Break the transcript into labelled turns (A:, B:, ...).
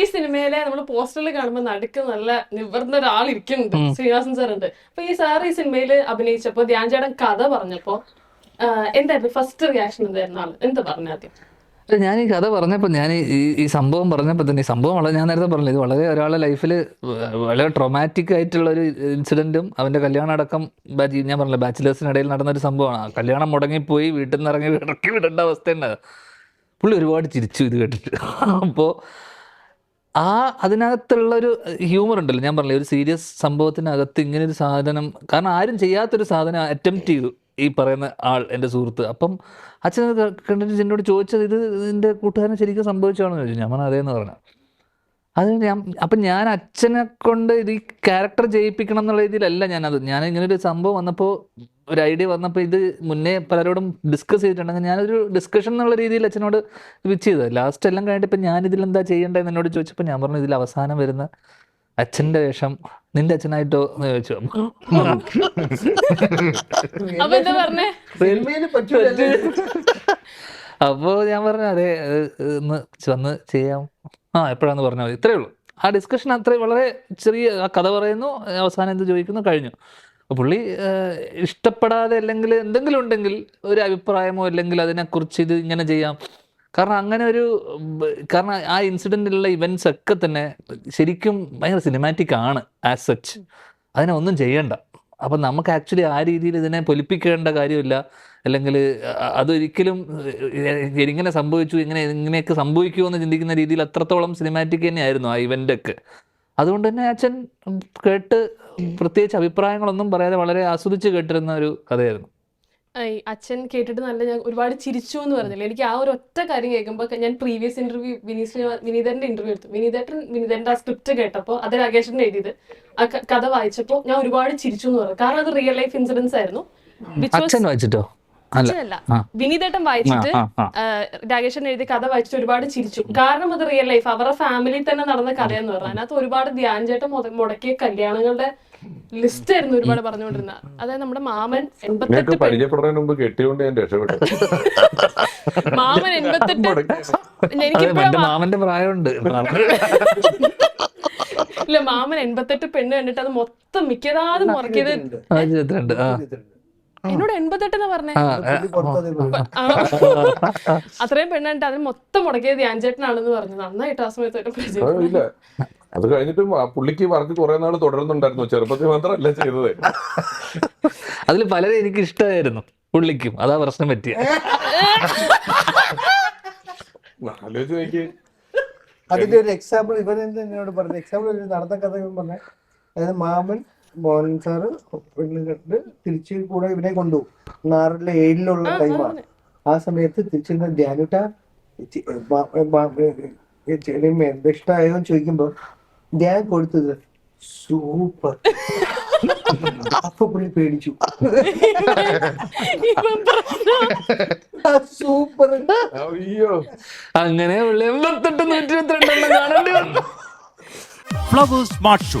A: ഈ സിനിമയിലെ നമ്മൾ പോസ്റ്ററിൽ കാണുമ്പോൾ നടുക്ക് നല്ല നിവർന്ന ഒരാൾ ഇരിക്കുന്നുണ്ട് ശ്രീനിവാസൻ സാർ ഉണ്ട് അപ്പൊ ഈ സാർ ഈ സിനിമയിൽ അഭിനയിച്ചപ്പോ ധ്യാൻ ചേട്ടൻ കഥ പറഞ്ഞപ്പോ എന്തായിരുന്നു ഫസ്റ്റ് റിയാക്ഷൻ എന്തായിരുന്നു ആൾ? എന്താ പറഞ്ഞ ആദ്യം?
B: ഞാൻ ഈ കഥ പറഞ്ഞപ്പോൾ ഞാൻ ഈ ഈ സംഭവം പറഞ്ഞപ്പോൾ തന്നെ ഈ സംഭവം വളരെ ഞാൻ നേരത്തെ പറഞ്ഞില്ല ഇത് വളരെ ഒരാളുടെ ലൈഫിൽ വളരെ ട്രോമാറ്റിക് ആയിട്ടുള്ള ഒരു ഇൻസിഡന്റും അവന്റെ കല്യാണം അടക്കം ഞാൻ പറഞ്ഞില്ല ബാച്ചിലേഴ്സിനിടയിൽ നടന്ന ഒരു സംഭവമാണ് കല്യാണം മുടങ്ങിപ്പോയി വീട്ടിൽ നിന്ന് ഇറങ്ങി ഇറക്കി വിടേണ്ട അവസ്ഥയുണ്ട് പുള്ളി ഒരുപാട് ചിരിച്ചു ഇത് കേട്ടിട്ട്. അപ്പോൾ ആ അതിനകത്തുള്ളൊരു ഹ്യൂമർ ഉണ്ടല്ലോ. ഞാൻ പറഞ്ഞില്ല ഒരു സീരിയസ് സംഭവത്തിനകത്ത് ഇങ്ങനെ ഒരു സാധനം കാരണം ആരും ചെയ്യാത്തൊരു സാധനം അറ്റംപ്റ്റ് ചെയ്തു ഈ പറയുന്ന ആൾ എന്റെ സുഹൃത്ത്. അപ്പം അച്ഛൻ കണ്ടിട്ട് എന്നോട് ചോദിച്ചത് ഇത് ഇതിന്റെ കൂട്ടുകാരനെ ശരിക്കും സംഭവിച്ചാണെന്ന് ചോദിച്ചു. ഞാൻ അതേന്ന് പറഞ്ഞു. അത് ഞാൻ അപ്പം ഞാൻ അച്ഛനെ കൊണ്ട് ഇത് ഈ ക്യാരക്ടർ ജയിപ്പിക്കണം എന്നുള്ള രീതിയിലല്ല ഞാനത്. ഞാൻ ഇങ്ങനെ ഒരു സംഭവം വന്നപ്പോൾ ഒരു ഐഡിയ വന്നപ്പോൾ ഇത് മുന്നേ പലരോടും ഡിസ്കസ് ചെയ്തിട്ടുണ്ടെങ്കിൽ ഞാനൊരു ഡിസ്കഷൻ എന്നുള്ള രീതിയിൽ അച്ഛനോട് വിച്ച് ചെയ്തത്. ലാസ്റ്റ് എല്ലാം കഴിഞ്ഞിട്ട് ഇപ്പം ഞാനിതിൽ ഇതിലെന്താ ചെയ്യേണ്ടതെന്ന് എന്നോട് ചോദിച്ചപ്പോൾ ഞാൻ പറഞ്ഞു ഇതിൽ അവസാനം വരുന്ന അച്ഛന്റെ വേഷം നിന്റെ അച്ഛനായിട്ടോ എന്ന് ചോദിച്ചു.
A: അപ്പോ എന്താ
B: ഞാൻ പറഞ്ഞു അതെ ഇന്ന് ഒന്ന് വന്ന് ചെയ്യാം. ആ എപ്പോഴാന്ന് പറഞ്ഞാൽ മതി. ഇത്രയേ ഉള്ളൂ. ആ ഡിസ്കഷൻ അത്ര വളരെ ചെറിയ ആ കഥ പറയുന്നു അവസാനം എന്ത് ചോദിക്കുന്നു കഴിഞ്ഞു. പുള്ളി ഇഷ്ടപ്പെടാതെ അല്ലെങ്കിൽ എന്തെങ്കിലും ഉണ്ടെങ്കിൽ ഒരു അഭിപ്രായമോ അല്ലെങ്കിൽ അതിനെക്കുറിച്ച് ഇത് ഇങ്ങനെ ചെയ്യാം. കാരണം അങ്ങനെ ഒരു കാരണം ആ ഇൻസിഡന്റിലുള്ള ഇവന്റ്സ് ഒക്കെ തന്നെ ശരിക്കും ഭയങ്കര സിനിമാറ്റിക് ആണ് ആസ് സച്ച് അതിനെ ഒന്നും ചെയ്യണ്ട. അപ്പം നമുക്ക് ആക്ച്വലി ആ രീതിയിൽ ഇതിനെ പൊലിപ്പിക്കേണ്ട കാര്യമില്ല. അല്ലെങ്കിൽ അതൊരിക്കലും എങ്ങനെ സംഭവിച്ചു ഇങ്ങനെ ഇങ്ങനെയൊക്കെ സംഭവിക്കുമോ എന്ന് ചിന്തിക്കുന്ന രീതിയിൽ അത്രത്തോളം സിനിമാറ്റിക് തന്നെയായിരുന്നു ആ ഇവന്റ് ഒക്കെ അതുകൊണ്ട് തന്നെ അച്ഛൻ കേട്ട് പ്രത്യേകിച്ച് അഭിപ്രായങ്ങളൊന്നും പറയാതെ വളരെ ആസ്വദിച്ച് കേട്ടിരുന്ന ഒരു കഥയായിരുന്നു.
A: അച്ഛൻ കേട്ടിട്ട് നല്ല ഞാൻ ഒരുപാട് ചിരിച്ചു എന്ന് പറഞ്ഞില്ല? എനിക്ക് ആ ഒരു ഒറ്റ കാര്യം കേൾക്കുമ്പോൾ ഞാൻ പ്രീവിയസ് ഇന്റർവ്യൂ വിനീത് വിനീതന്റെ ഇന്റർവ്യൂ എടുത്തു. വിനീതേട്ടൻ വിനീതന്റെ ആ സ്ക്രിപ്റ്റ് കേട്ടപ്പോൾ അത് രാകേഷൻ എഴുതിയത്. ആ കഥ വായിച്ചപ്പോൾ ഞാൻ ഒരുപാട് ചിരിച്ചു എന്ന് പറഞ്ഞു. കാരണം അത് റിയൽ ലൈഫ് ഇൻസിഡൻസ് ആയിരുന്നു.
B: അച്ഛൻ വായിച്ചിട്ടോ? അല്ല.
A: വിനീതേട്ടൻ വായിച്ചിട്ട് രാകേഷൻ എഴുതിയ കഥ വായിച്ചിട്ട് ഒരുപാട് ചിരിച്ചു. കാരണം അത് റിയൽ ലൈഫ് അവരുടെ ഫാമിലി തന്നെ നടന്ന കഥയെന്ന് പറഞ്ഞു അതിനകത്ത് ഒരുപാട് ധ്യാൻ ചേട്ടൻ മുടക്കിയ കല്യാണങ്ങളുടെ ലിസ്റ്റ് ആയിരുന്നു ഒരുപാട് പറഞ്ഞുകൊണ്ടിരുന്ന. അതായത് നമ്മുടെ മാമൻ എൺപത്തെട്ട് പെൺ-
C: പരിചയപ്പെടുന്നതിന് മുമ്പ് കെട്ടിയോണ്ട് ഞാൻ രക്ഷപ്പെട്ടു.
A: മാമൻ എൺപത്തെട്ട്
B: മാമന്റെ പ്രായമുണ്ട്.
A: ഇല്ല മാമൻ എൺപത്തെട്ട് പെണ്ണ് കണ്ടിട്ട് അത് മൊത്തം മിക്കതാതും മുറക്കിയത് എന്നോട് എൺപത്തെട്ട് എന്ന് പറഞ്ഞേ അത്രയും പെണ്ണായിട്ട് അതിന് മൊത്തം മുടക്കിയത് ധ്യാൻചേട്ടനാണെന്ന് പറഞ്ഞു നന്നായിട്ട് ആ സമയത്ത്
C: അത് കഴിഞ്ഞിട്ടും പുള്ളിക്ക് വർക്ക് കുറെ നാൾ തുടരുന്നുണ്ടായിരുന്നു ചെറുപ്പത്തിൽ മാത്രമല്ല ചെയ്തത്.
B: അതിൽ പലരും എനിക്ക് ഇഷ്ടമായിരുന്നു പുള്ളിക്കും. അതാ പ്രശ്നം പറ്റിയ.
C: ആലോചിച്ച് നോക്കി
D: അതിന്റെ ഒരു എക്സാമ്പിൾ ഇവരെന്താ എന്നോട് പറഞ്ഞു? എക്സാമ്പിൾ നടന്ന കഥ പറഞ്ഞ. അതായത് മാമൻ മോഹൻ സാറ് പെണ്ണ് കണ്ട് തിരിച്ച് കൂടെ ഇവനെ കൊണ്ടുപോകും ആറിലെ ഏഴിലുള്ള ടൈമാണ് ആ. സമയത്ത് തിരിച്ചു ധ്യാനിട്ട എന്താ ഇഷ്ടമായോ ചോദിക്കുമ്പോ ധ്യാൻ കൊടുത്തത് സൂപ്പർ. അപ്പൊ പുള്ളി പേടിച്ചു. സൂപ്പർ.
C: അയ്യോ.
B: അങ്ങനെ പുള്ളി എൺപത്തെട്ട് നൂറ്റി ഇരുപത്തിരണ്ടെണ്ണം കാണേണ്ടി വന്നു.
E: Flowers smart show